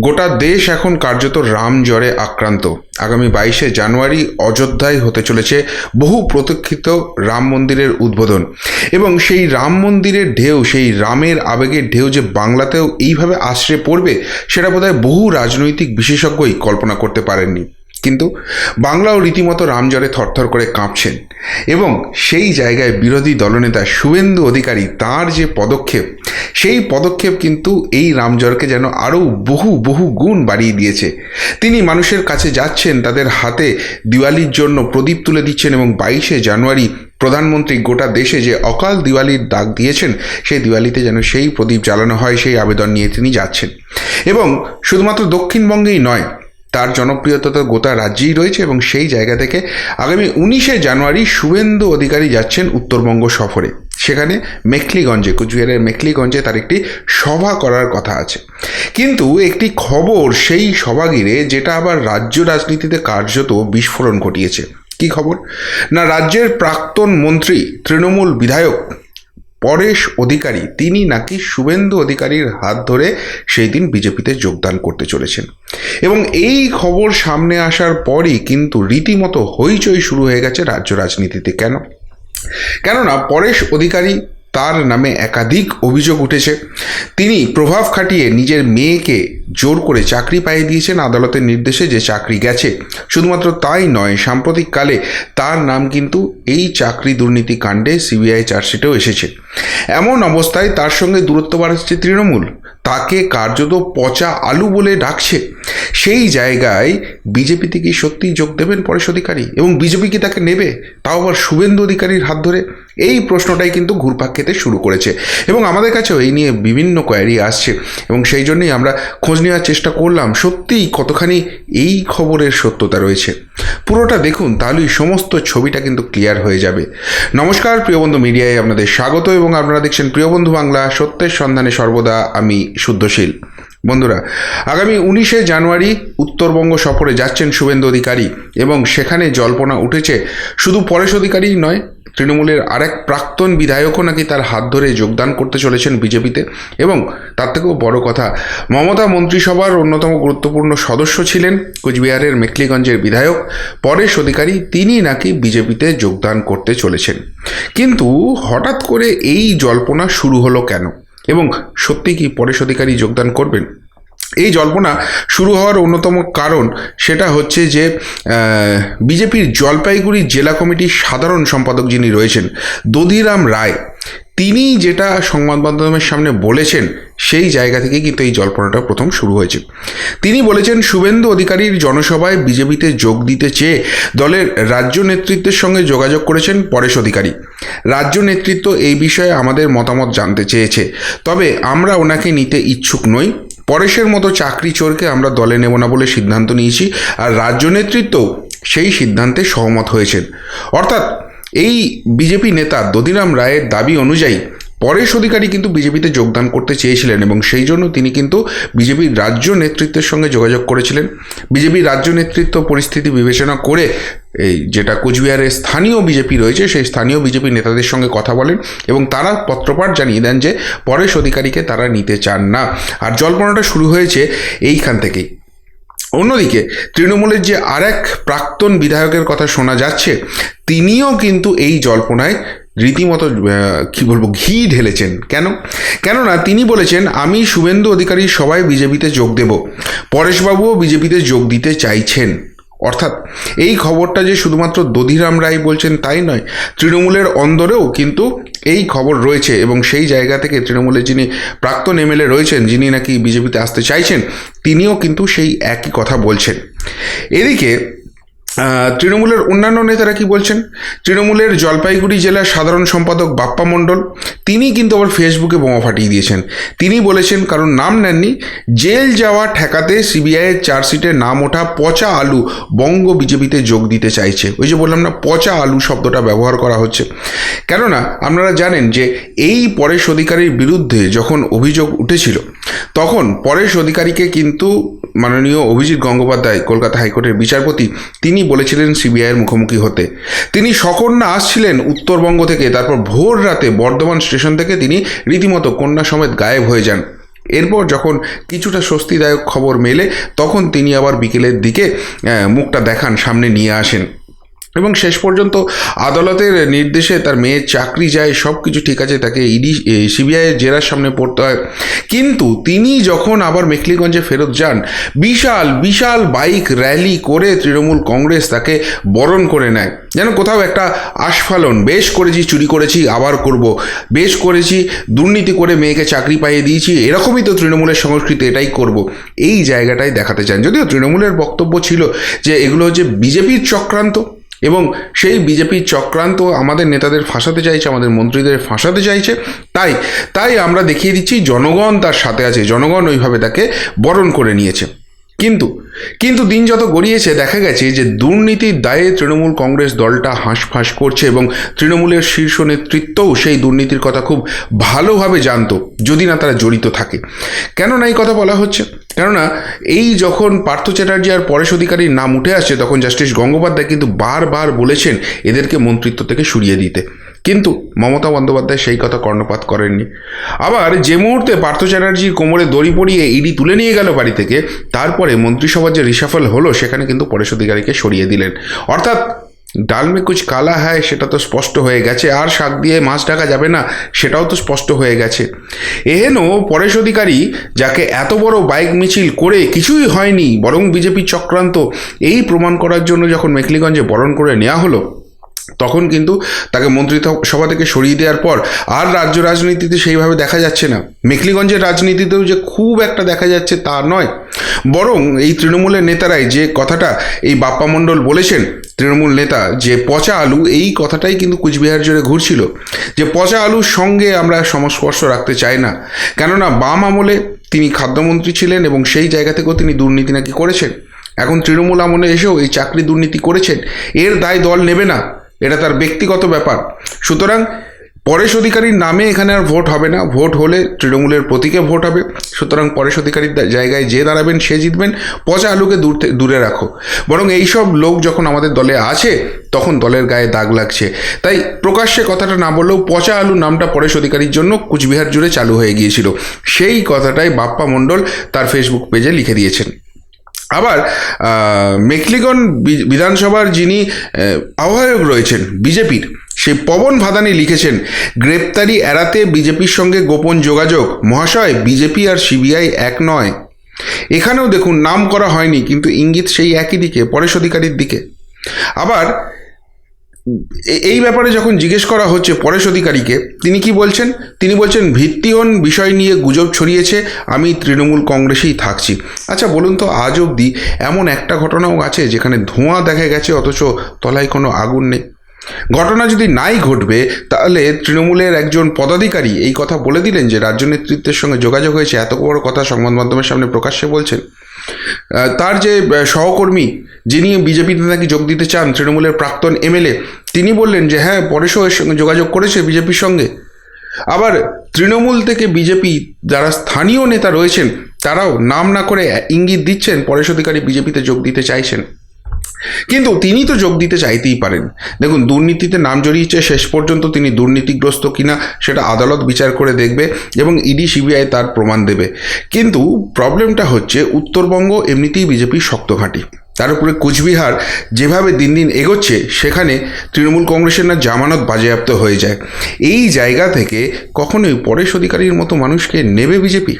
গোটা দেশ এখন কার্যত রাম জ্বরে আক্রান্ত। আগামী বাইশে জানুয়ারি অযোধ্যায় হতে চলেছে বহু প্রতীক্ষিত রাম মন্দিরের উদ্বোধন। এবং সেই রাম মন্দিরের ঢেউ, সেই রামের আবেগের ঢেউ যে বাংলাতেও এইভাবে আশ্রে পড়বে, সেটা বোধহয় বহু রাজনৈতিক বিশেষজ্ঞই কল্পনা করতে পারেননি। কিন্তু বাংলাও রীতিমতো রামজ্বরে থরথর করে কাঁপছেন। এবং সেই জায়গায় বিরোধী দলনেতা শুভেন্দু অধিকারী তার যে পদক্ষেপ, সেই পদক্ষেপ কিন্তু এই রামজ্বরকে যেন আরও বহু বহু গুণ বাড়িয়ে দিয়েছে। তিনি মানুষের কাছে যাচ্ছেন, তাদের হাতে দিওয়ালির জন্য প্রদীপ তুলে দিচ্ছেন এবং বাইশে জানুয়ারি প্রধানমন্ত্রী গোটা দেশে যে অকাল দিওয়ালির ডাক দিয়েছেন, সেই দিওয়ালিতে যেন সেই প্রদীপ জ্বালানো হয়, সেই আবেদন নিয়ে তিনি যাচ্ছেন। এবং শুধুমাত্র দক্ষিণবঙ্গেই নয় তার জনপ্রিয়তা তো গোটা রাজ্যেই রয়েছে এবং সেই জায়গা থেকে আগামী উনিশে জানুয়ারি শুভেন্দু অধিকারী যাচ্ছেন উত্তরবঙ্গ সফরে। সেখানে মেখলিগঞ্জে, কুচবিহারের মেখলিগঞ্জে তার একটি সভা করার কথা আছে। কিন্তু একটি খবর সেই সভা ঘিরে যেটা আবার রাজ্য রাজনীতিতে কার্যত বিস্ফোরণ ঘটিয়েছে। কি খবর? না, রাজ্যের প্রাক্তন মন্ত্রী, তৃণমূল বিধায়ক পরেশ অধিকারী, তিনি নাকি শুভেন্দু অধিকারীর হাত ধরে সেই দিন বিজেপিতে যোগদান করতে চলেছেন। এবং এই খবর সামনে আসার পরই কিন্তু রীতিমতো হইচই শুরু হয়ে গেছে রাজ্য রাজনীতিতে। কেন? কেননা পরেশ অধিকারী তার নামে একাধিক অভিযোগ উঠেছে। তিনি প্রভাব খাটিয়ে নিজের মেয়েকে জোর করে চাকরি পাইয়ে দিয়েছেন আদালতের নির্দেশে যে চাকরি গেছে। শুধুমাত্র তাই নয় সাম্প্রতিককালে তার নাম কিন্তু এই চাকরি দুর্নীতি কাণ্ডে সিবিআই চার্জশিটেও এসেছে। এমন অবস্থায় তার সঙ্গে দূরত্ব বাড়াচ্ছে তৃণমূল। তাকে কার্যত পচা আলু বলে ডাকছে। সেই জায়গায় বিজেপিতে কি সত্যিই যোগ দেবেন পরেশ অধিকারী এবং বিজেপি কি তাকে নেবে? তাও আবার শুভেন্দু অধিকারীর হাত ধরে। এই প্রশ্নটাই কিন্তু ঘুরপাক খেতে শুরু করেছে এবং আমাদের কাছেও এই নিয়ে বিভিন্ন কোয়ারি আসছে এবং সেই জন্যই আমরা খোঁজ নেওয়ার চেষ্টা করলাম। সত্যিই কতখানি এই খবরের সত্যতা রয়েছে। পুরোটা দেখুন, তাহলেই সমস্ত ছবিটা কিন্তু ক্লিয়ার হয়ে যাবে। নমস্কার প্রিয়বন্ধু মিডিয়ায় আপনাদের স্বাগত এবং আপনারা দেখছেন প্রিয়বন্ধু বাংলা, সত্যের সন্ধানে সর্বদা আমি শুদ্ধশীল। বন্ধুরা, আগামী উনিশে জানুয়ারি উত্তরবঙ্গ সফরে যাচ্ছেন শুভেন্দু অধিকারী এবং সেখানে জল্পনা উঠেছে, শুধু পরেশ অধিকারীই নয় তৃণমূলের আরেক প্রাক্তন বিধায়কও নাকি তার হাত ধরে যোগদান করতে চলেছেন বিজেপিতে এবং তার থেকেও বড় কথা, মমতা মন্ত্রিসভার অন্যতম গুরুত্বপূর্ণ সদস্য ছিলেন কোচবিহারের মেখলিগঞ্জের বিধায়ক পরেশ অধিকারী। তিনি নাকি বিজেপিতে যোগদান করতে চলেছেন। কিন্তু হঠাৎ করে এই জল্পনা শুরু হলো কেন? এবং সত্যি কি পরেশ অধিকারী যোগদান করবেন? এই জল্পনা শুরু হওয়ার অন্যতম কারণ সেটা হচ্ছে যে বিজেপির জলপাইগুড়ি জেলা কমিটির সাধারণ সম্পাদক যিনি রয়েছেন, দধিরাম রায় তিনি যেটা সংবাদ মাধ্যমের সামনে বলেছেন, সেই জায়গা থেকে কিন্তু এই জল্পনাটা প্রথম শুরু হয়েছে। তিনি বলেছেন, শুভেন্দু অধিকারীর জনসভায় বিজেপিতে যোগ দিতে চেয়ে দলের রাজ্য নেতৃত্বের সঙ্গে যোগাযোগ করেছেন পরেশ অধিকারী। রাজ্য নেতৃত্ব এই বিষয়ে আমাদের মতামত জানতে চেয়েছে। তবে আমরা ওনাকে নিতে ইচ্ছুক নই। পরেশের মতো চাকরি চোরকে আমরা দলে নেব না বলে সিদ্ধান্ত নিয়েছি, আর রাজ্য নেতৃত্ব সেই সিদ্ধান্তে সহমত হয়েছেন। অর্থাৎ এই বিজেপি নেতা দদিরাম রায়ের দাবি অনুযায়ী পরেশ অধিকারী কিন্তু বিজেপিতে যোগদান করতে চেয়েছিলেন এবং সেই জন্য তিনি কিন্তু বিজেপির রাজ্য নেতৃত্বের সঙ্গে যোগাযোগ করেছিলেন। বিজেপির রাজ্য নেতৃত্ব পরিস্থিতি বিবেচনা করে এই যেটা কোচবিহারের স্থানীয় বিজেপি রয়েছে, সেই স্থানীয় বিজেপি নেতাদের সঙ্গে কথা বলেন এবং তারা পত্রপাঠ জানিয়ে দেন যে পরেশ অধিকারীকে তারা নিতে চান না। আর জল্পনাটা শুরু হয়েছে এইখান থেকেই। অন্যদিকে তৃণমূলের যে আরেক প্রাক্তন বিধায়কের কথা শোনা যাচ্ছে, তিনিও কিন্তু এই জল্পনায় রীতিমতো কী বলব, ঘি ঢেলেছেন। কেন? কেননা তিনি বলেছেন, আমি শুভেন্দু অধিকারী, সবাই বিজেপিতে যোগ দেব। পরেশবাবুও বিজেপিতে যোগ দিতে চাইছেন। অর্থাৎ, এই খবরটা যে শুধুমাত্র দধিরাম রায় বলছেন তাই নয়, তৃণমূলের অন্দরেও কিন্তু এই খবর রয়েছে এবং সেই জায়গা থেকে তৃণমূলের যিনি প্রাক্তন এমএলএ রয়েছেন, যিনি নাকি বিজেপিতে আসতে চাইছেন, তিনিও কিন্তু সেই একই কথা বলছেন। এদিকে তৃণমূলের অন্যান্য নেতারা কি বলছেন? তৃণমূলের জলপাইগুড়ি জেলার সাধারণ সম্পাদক বাপ্পা মণ্ডল, তিনি কিন্তু আবার ফেসবুকে বোমা ফাটিয়ে দিয়েছেন। তিনি বলেছেন, কারণ নাম নেননি, জেল যাওয়া ঠেকাতে সিবিআইয়ের চার্জশিটে নাম ওঠা পচা আলু বঙ্গ বিজেপিতে যোগ দিতে চাইছে। ওই যে বললাম না, পচা আলু শব্দটা ব্যবহার করা হচ্ছে। কেননা, আপনারা জানেন যে এই পরেশ অধিকারীর বিরুদ্ধে যখন অভিযোগ উঠেছিল তখন পরেশ অধিকারীকে কিন্তু মাননীয় অভিজিৎ গঙ্গোপাধ্যায়, কলকাতা হাইকোর্টের বিচারপতি, তিনি বলেছিলেন সিবিআইয়ের মুখোমুখি হতে। তিনি সকন্যা আসছিলেন উত্তরবঙ্গ থেকে, তারপর ভোর রাতে বর্ধমান স্টেশন থেকে তিনি রীতিমতো কন্যা সমেত গায়েব হয়ে যান। এরপর যখন কিছুটা স্বস্তিদায়ক খবর মেলে, তখন তিনি আবার বিকেলের দিকে মুখটা দেখান, সামনে নিয়ে আসেন। এবং শেষ পর্যন্ত আদালতের নির্দেশে তার মেয়ের চাকরি যায় সব কিছু ঠিক আছে, তাকে ইডি সিবিআইয়ের জেরার সামনে পড়তে হয়। কিন্তু তিনি যখন আবার মেখলিগঞ্জে ফেরত যান, বিশাল বিশাল বাইক র্যালি করে তৃণমূল কংগ্রেস তাকে বরণ করে নেয়। যেন কোথাও একটা আস্ফালন, বেশ করেছি, চুরি করেছি, আবার করব। বেশ করেছি, দুর্নীতি করে মেয়েকে চাকরি পাইয়ে দিয়েছি, এরকমই তো তৃণমূলের সংস্কৃতি, এটাই করব। এই জায়গাটাই দেখাতে চান। যদিও তৃণমূলের বক্তব্য ছিল যে এগুলো হচ্ছে বিজেপির চক্রান্ত এবং সেই বিজেপির চক্রান্ত আমাদের নেতাদের ফাঁসাতে চাইছে, আমাদের মন্ত্রীদের ফাঁসাতে চাইছে। তাই তাই আমরা দেখিয়ে দিচ্ছি, জনগণ তার সাথে আছে, জনগণ ওইভাবে তাকে বরণ করে নিয়েছে। কিন্তু কিন্তু দিন যত গড়িয়েছে, দেখা গেছে যে দুর্নীতির দায়ে তৃণমূল কংগ্রেস দলটা হাঁসফাঁস করছে এবং তৃণমূলের শীর্ষ নেতৃত্বও সেই দুর্নীতির কথা খুব ভালোভাবে জানতো, যদি না তারা জড়িত থাকে। কেননা এই কথা বলা হচ্ছে? কেননা এই যখন পার্থ চ্যাটার্জি আর পরেশ অধিকারীর নাম উঠে আসছে, তখন জাস্টিস গঙ্গোপাধ্যায় কিন্তু বারবার বলেছেন এদেরকে মন্ত্রিত্ব থেকে সরিয়ে দিতে। কিন্তু মমতা বন্দ্যোপাধ্যায় সেই কথা কর্ণপাত করেননি। আবার যে মুহূর্তে পার্থ চ্যাটার্জির কোমরে দড়ি পড়িয়ে ইডি তুলে নিয়ে গেল বাড়ি থেকে, তারপরে মন্ত্রিসভার যে রিসাফল হলো, সেখানে কিন্তু পরেশ অধিকারীকে সরিয়ে দিলেন। অর্থাৎ ডাল কুচ কালা হয় সেটা তো স্পষ্ট হয়ে গেছে। আর শাক দিয়ে মাছ ঢাকা যাবে না, সেটাও তো স্পষ্ট হয়ে গেছে। এহেন পরেশ অধিকারী, যাকে এত বড় বাইক মিছিল করে কিছুই হয়নি, বরং বিজেপি চক্রান্ত, এই প্রমাণ করার জন্য যখন মেখলিগঞ্জে বরণ করে নেওয়া হলো তখন কিন্তু তাকে মন্ত্রিসভা থেকে সরিয়ে দেওয়ার পর আর রাজ্য রাজনীতিতে সেইভাবে দেখা যাচ্ছে না। মেখলিগঞ্জের রাজনীতিতেও যে খুব একটা দেখা যাচ্ছে তা নয়। বরং এই তৃণমূলের নেতারাই যে কথাটা এই বাপ্পা মণ্ডল বলেছেন, তৃণমূল নেতা, যে পচা আলু, এই কথাটাই কিন্তু কুচবিহার জুড়ে ঘুরছিল। যে পচা আলুর সঙ্গে আমরা সংস্পর্শ রাখতে চাই না। কেননা বাম আমলে তিনি খাদ্যমন্ত্রী ছিলেন এবং সেই জায়গা থেকেও তিনি দুর্নীতি নাকি করেছেন। এখন তৃণমূল আমলে এসেও এই চাকরি দুর্নীতি করেছেন। এর দায় দল নেবে না। এটা তার ব্যক্তিগত ব্যাপার। সুতরাং পরেশ অধিকারীর নামে এখানে আর ভোট হবে না। ভোট হলে তৃণমূলের প্রতীকে ভোট হবে। সুতরাং পরেশ অধিকারীর জায়গায় যে দাঁড়াবেন, সে জিতবেন। পচা আলুকে দূর দূরে রাখো। বরং এইসব লোক যখন আমাদের দলে আছে, তখন দলের গায়ে দাগ লাগছে। তাই প্রকাশ্যে কথাটা না বললেও পচা আলু নামটা পরেশ অধিকারীর জন্য কুচবিহার জুড়ে চালু হয়ে গিয়েছিল। সেই কথাটাই বাপ্পা মণ্ডল তার ফেসবুক পেজে লিখে দিয়েছেন। আবার মেকলিগন বিধানসভার যিনি আহ্বায়ক রয়েছেন, বিজেপির সে পবন ভাদানি লিখেছেন, গ্রেপ্তারি এড়াতে বিজেপির সঙ্গে গোপন যোগাযোগ, মহাশয়, বিজেপি আর সিবিআই এক নয়। এখানেও দেখুন, নাম করা হয়নি, কিন্তু ইঙ্গিত সেই একই দিকে, পরেশ অধিকারীর দিকে। আবার এই ব্যাপারে যখন জিজ্ঞেস করা হচ্ছে পরেশ অধিকারীকে, তিনি কি বলছেন? তিনি বলছেন ভিত্তিহীন বিষয় নিয়ে গুজব ছড়িয়েছে, আমি তৃণমূল কংগ্রেসেই থাকছি। আচ্ছা বলুন তো, আজ অবধি এমন একটা ঘটনাও আছে যেখানে ধোঁয়া দেখা গেছে, অথচ তলায় কোনো আগুন নেই। ঘটনা যদি নাই ঘটবে, তাহলে তৃণমূলের একজন পদাধিকারী এই কথা বলে দিলেন যে রাজ্য নেতৃত্বের সঙ্গে যোগাযোগ হয়েছে। এত বড় কথা সংবাদ মাধ্যমের সামনে প্রকাশ্যে বলছেন। তার যে সহকর্মী যিনি বিজেপিতে নাকি যোগ দিতে চান, তৃণমূলের প্রাক্তন এমএলএ, তিনি বললেন যে হ্যাঁ পরেশও এর সঙ্গে যোগাযোগ করেছে বিজেপির সঙ্গে। আবার তৃণমূল থেকে বিজেপি যারা স্থানীয় নেতা রয়েছেন, তারাও নাম না করে ইঙ্গিত দিচ্ছেন, পরেশ অধিকারী বিজেপিতে যোগ দিতে চাইছেন। কিন্তু তিনি তো যোগ দিতে চাইতেই পারেন। দেখুন, দুর্নীতিতে নাম জড়িয়েছে, শেষ পর্যন্ত তিনি দুর্নীতিগ্রস্ত কিনা, সেটা আদালত বিচার করে দেখবে এবং ইডি সিবিআই তার প্রমাণ দেবে। কিন্তু প্রবলেমটা হচ্ছে, উত্তরবঙ্গ এমনিতেই বিজেপির শক্ত ঘাঁটি তার উপরে কুচবিহার যেভাবে দিন দিন এগোচ্ছে, সেখানে তৃণমূল কংগ্রেসের না জামানত বাজেয়াপ্ত হয়ে যায়। এই জায়গা থেকে কখনোই পরেশ অধিকারীর মতো মানুষকে নেবে বিজেপি?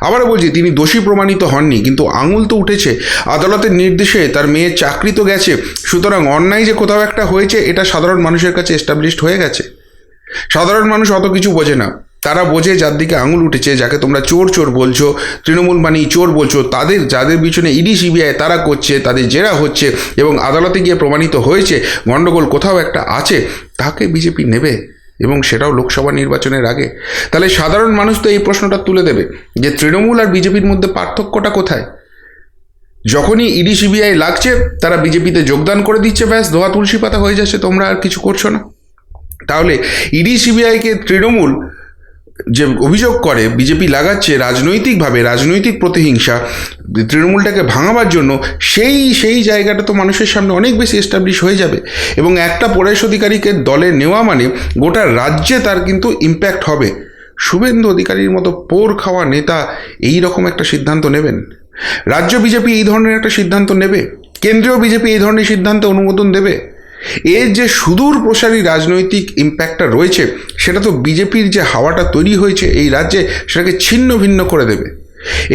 আবারও বলছি, তিনি দোষী প্রমাণিত হননি, কিন্তু আঙুল তো উঠেছে। আদালতের নির্দেশে তার মেয়ের চাকরি তো গেছে, সুতরাং অন্যায় যে কোথাও একটা হয়েছে, এটা সাধারণ মানুষের কাছে এস্টাবলিশড হয়ে গেছে। সাধারণ মানুষ অত কিছু বোঝে না। তারা বোঝে যার দিকে আঙুল উঠেছে, যাকে তোমরা চোর চোর বলছো, তৃণমূল মানেই চোর বলছো, তাদের, যাদের পিছনে ইডি, সিবিআই তারা করছে, তাদের জেরা হচ্ছে এবং আদালতে গিয়ে প্রমাণিত হয়েছে গণ্ডগোল কোথাও একটা আছে, তাকে বিজেপি নেবে এবং সেটাও লোকসভা নির্বাচনের আগে। তাহলে সাধারণ মানুষ তো এই প্রশ্নটা তুলে দেবে, যে তৃণমূল আর বিজেপির মধ্যে পার্থক্যটা কোথায়? যখনই ইডি, সিবিআই লাগছে, তারা বিজেপিতে যোগদান করে দিচ্ছে, ব্যাস, ধোয়া তুলসী পাতা হয়ে যাচ্ছে, তোমরা আর কিছু করছ না। তাহলে ইডি সিবিআইকে তৃণমূল যে অভিযোগ করে, বিজেপি লাগাচ্ছে রাজনৈতিকভাবে রাজনৈতিক প্রতিহিংসা, তৃণমূলটাকে ভাঙাবার জন্য, সেই সেই জায়গাটা তো মানুষের সামনে অনেক বেশি এস্টাবলিশ হয়ে যাবে। এবং একটা পরেশ অধিকারীকে দলে নেওয়া মানে গোটা রাজ্যে তার কিন্তু ইম্প্যাক্ট হবে। শুভেন্দু অধিকারীর মতো পোর খাওয়া নেতা এই রকম একটা সিদ্ধান্ত নেবেন? রাজ্য বিজেপি এই ধরনের একটা সিদ্ধান্ত নেবে? কেন্দ্রীয় বিজেপি এই ধরনের সিদ্ধান্তে অনুমোদন দেবে? এর যে সুদূর প্রসারী রাজনৈতিক ইম্প্যাক্টটা রয়েছে, সেটা তো বিজেপির যে হাওয়াটা তৈরি হয়েছে এই রাজ্যে, সেটাকে ছিন্ন ভিন্ন করে দেবে।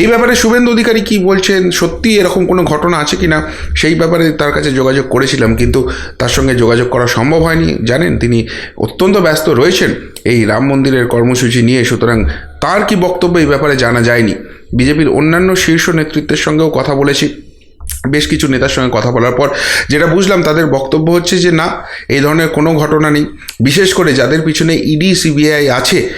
এই ব্যাপারে শুভেন্দু অধিকারী কি বলছেন? সত্যি এরকম কোনো ঘটনা আছে কি না সেই ব্যাপারে তার কাছে যোগাযোগ করেছিলাম, কিন্তু তার সঙ্গে যোগাযোগ করা সম্ভব হয়নি। জানেন, তিনি অত্যন্ত ব্যস্ত রয়েছেন এই রাম মন্দিরের কর্মসূচি নিয়ে, সুতরাং তার কি বক্তব্য এই ব্যাপারে জানা যায়নি। বিজেপির অন্যান্য শীর্ষ নেতৃত্বের সঙ্গেও কথা বলেছি। বেশ কিছু নেতার সঙ্গে কথা বলার পর যেটা বুঝলাম তাদের বক্তব্য হচ্ছে যে না, এই ধরনের কোনো ঘটনা নেই। বিশেষ করে যাদের পিছনে ইডি, সিবিআই আছে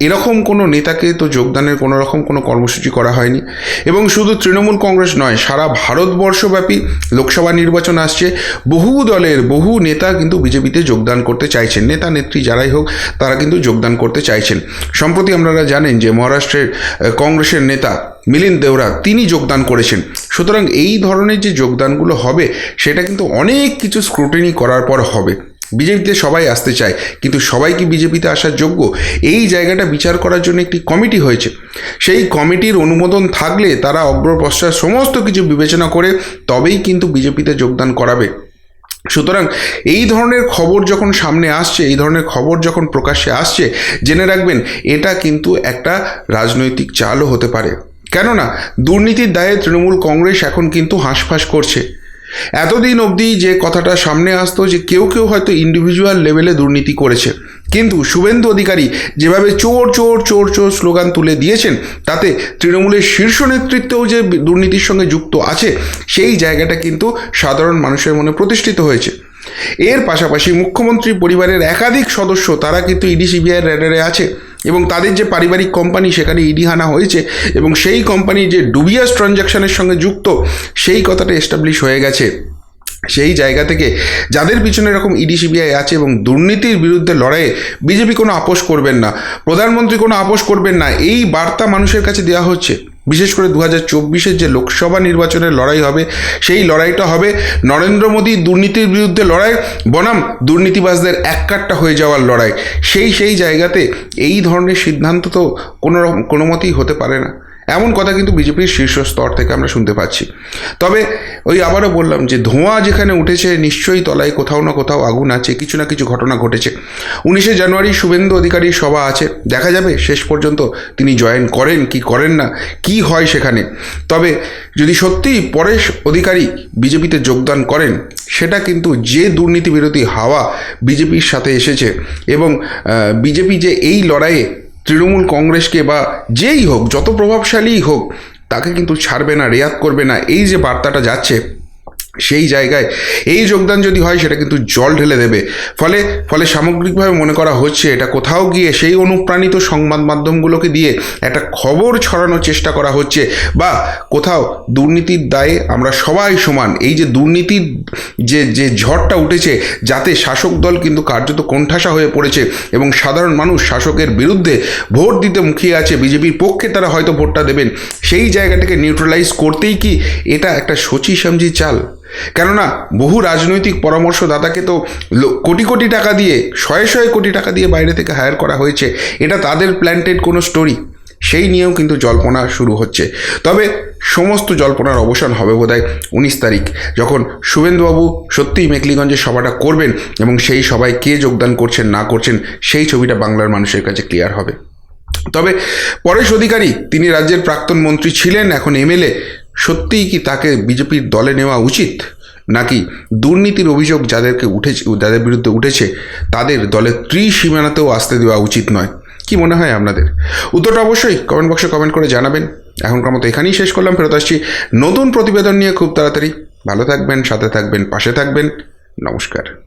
এরকম কোনো নেতাকে তো যোগদানের কোনো রকম কোনো কর্মসূচি করা হয়নি। এবং শুধু তৃণমূল কংগ্রেস নয়, সারা ভারতবর্ষব্যাপী লোকসভা নির্বাচন আসছে। বহু দলের, বহু নেতা কিন্তু বিজেপিতে যোগদান করতে চাইছেন। নেতা, নেত্রী যারাই হোক, তারা কিন্তু যোগদান করতে চাইছেন। সম্প্রতি আপনারা জানেন যে মহারাষ্ট্রের কংগ্রেসের নেতা মিলিন্দ দেওরা, তিনি যোগদান করেছেন। সুতরাং এই ধরনের যে যোগদানগুলো হবে, সেটা কিন্তু অনেক কিছু স্ক্রুটিনি করার পর হবে। বিজেপিতে সবাই আসতে চায়, কিন্তু সবাই কি বিজেপিতে আসার যোগ্য? এই জায়গাটা বিচার করার জন্য একটি কমিটি হয়েছে। সেই কমিটির অনুমোদন থাকলে তারা অগ্রপশ্চাৎ সমস্ত কিছু বিবেচনা করে তবেই কিন্তু বিজেপিতে যোগদান করাবে। সুতরাং এই ধরনের খবর যখন সামনে আসছে, এই ধরনের খবর যখন প্রকাশ্যে আসছে, জেনে রাখবেন, এটা কিন্তু একটা রাজনৈতিক চালও হতে পারে। কেননা, দুর্নীতির দায়ে তৃণমূল কংগ্রেস এখন কিন্তু হাঁসফাঁস করছে। এতদিন অবধি যে কথাটা সামনে আসতো যে কেউ কেউ হয়তো ইন্ডিভিজুয়াল লেভেলে দুর্নীতি করেছে। কিন্তু শুভেন্দু অধিকারী যেভাবে চোর চোর চোর চোর স্লোগান তুলে দিয়েছেন, তাতে তৃণমূলের শীর্ষ নেতৃত্বেও যে দুর্নীতির সঙ্গে যুক্ত আছে, সেই জায়গাটা কিন্তু সাধারণ মানুষের মনে প্রতিষ্ঠিত হয়েছে। এর পাশাপাশি মুখ্যমন্ত্রী পরিবারের একাধিক সদস্য, তারা কিন্তু ইডি সিবিআই র্যাডারে আছে। এবং তাদের যে পারিবারিক কোম্পানি সেখানে ইডি হানা হয়েছে এবং সেই কোম্পানি যে ডুবিয়াস ট্রানজ্যাকশনের সঙ্গে যুক্ত, সেই কথাটা এস্টাবলিশ হয়ে গেছে। সেই জায়গা থেকে যাদের পিছনে এরকম ইডি সিবিআই আছে এবং দুর্নীতির বিরুদ্ধে লড়াইয়ে বিজেপি কোনো আপোষ করবেন না, প্রধানমন্ত্রী কোনো আপোষ করবেন না, এই বার্তা মানুষের কাছে দেওয়া হচ্ছে। বিশেষ করে দু হাজার চব্বিশের যে লোকসভা নির্বাচনের লড়াই হবে, সেই লড়াইটা হবে নরেন্দ্র মোদী দুর্নীতির বিরুদ্ধে লড়াই, বনাম দুর্নীতিবাজদের এককাট্টা হয়ে যাওয়ার লড়াই। সেই সেই জায়গাতে এই ধরনের সিদ্ধান্ত তো কোনো কোনো মতেই হতে পারে না। এমন কথা কিন্তু বিজেপির শীর্ষ স্তর থেকে আমরা শুনতে পাচ্ছি। তবে ওই আবারও বললাম যে ধোঁয়া যেখানে উঠেছে নিশ্চয়ই তলায় কোথাও না কোথাও আগুন আছে, কিছু না কিছু ঘটনা ঘটেছে। উনিশে জানুয়ারি শুভেন্দু অধিকারীর সভা আছে, দেখা যাবে শেষ পর্যন্ত তিনি জয়েন করেন কি করেন না, কি হয় সেখানে। তবে যদি সত্যিই পরেশ অধিকারী বিজেপিতে যোগদান করেন, সেটা কিন্তু যে দুর্নীতি বিরোধী হাওয়া বিজেপির সাথে এসেছে এবং বিজেপি যে এই লড়াইয়ে তৃণমূল কংগ্রেসকে বা যেই হোক, যত প্রভাবশালীই হোক, তাকে কিন্তু ছাড়বে না, রেয়াত করবে না। এই যে বার্তাটা যাচ্ছে সেই জায়গায় এই যোগদান যদি হয়, সেটা কিন্তু জল ঢেলে দেবে। ফলে ফলে সামগ্রিকভাবে মনে করা হচ্ছে, এটা কোথাও গিয়ে সেই অনুপ্রাণিত সংবাদ মাধ্যমগুলোকে দিয়ে একটা খবর ছড়ানোর চেষ্টা করা হচ্ছে, বা কোথাও দুর্নীতির দায়ে আমরা সবাই সমান। এই যে দুর্নীতির যে যে ঝড়টা উঠেছে, যাতে শাসক দল কিন্তু কার্যত কোণঠাসা হয়ে পড়েছে, এবং সাধারণ মানুষ শাসকের বিরুদ্ধে ভোট দিতে মুখিয়ে আছে, বিজেপির পক্ষে তারা হয়তো ভোটটা দেবেন, সেই জায়গাটাকে নিউট্রালাইজ করতেই কি এটা একটা সচি সমঝি চাল? কেননা বহু রাজনৈতিক পরামর্শদাতাকে তো কোটি কোটি টাকা দিয়ে, শয়ে শয়ে কোটি টাকা দিয়ে বাইরে থেকে হায়ার করা হয়েছে, এটা তাদের প্ল্যান্টেড কোনো স্টোরি সেই নিয়েও কিন্তু জল্পনা শুরু হচ্ছে। তবে সমস্ত জল্পনার অবসান হবে বোধহয় উনিশ তারিখ, যখন শুভেন্দুবাবু সত্যিই মেকলিগঞ্জে সভাটা করবেন এবং সেই সভায় কে যোগদান করছেন, না করছেন, সেই ছবিটা বাংলার মানুষের কাছে ক্লিয়ার হবে। তবে পরেশ অধিকারী, তিনি রাজ্যের প্রাক্তন মন্ত্রী ছিলেন, এখন এমএলএ সত্যিই কি তাকে বিজেপির দলে নেওয়া উচিত? নাকি দুর্নীতির অভিযোগ যাদেরকে উঠেছে, যাদের বিরুদ্ধে উঠেছে, তাদের দলের ত্রিসীমানাতেও আসতে দেওয়া উচিত নয়? কি মনে হয় আপনাদের? উত্তরটা অবশ্যই কমেন্ট বক্সে কমেন্ট করে জানাবেন। এখনকার মতো এখানেই শেষ করলাম, ফেরত আসছি নতুন প্রতিবেদন নিয়ে খুব তাড়াতাড়ি। ভালো থাকবেন, সাথে থাকবেন, পাশে থাকবেন। নমস্কার।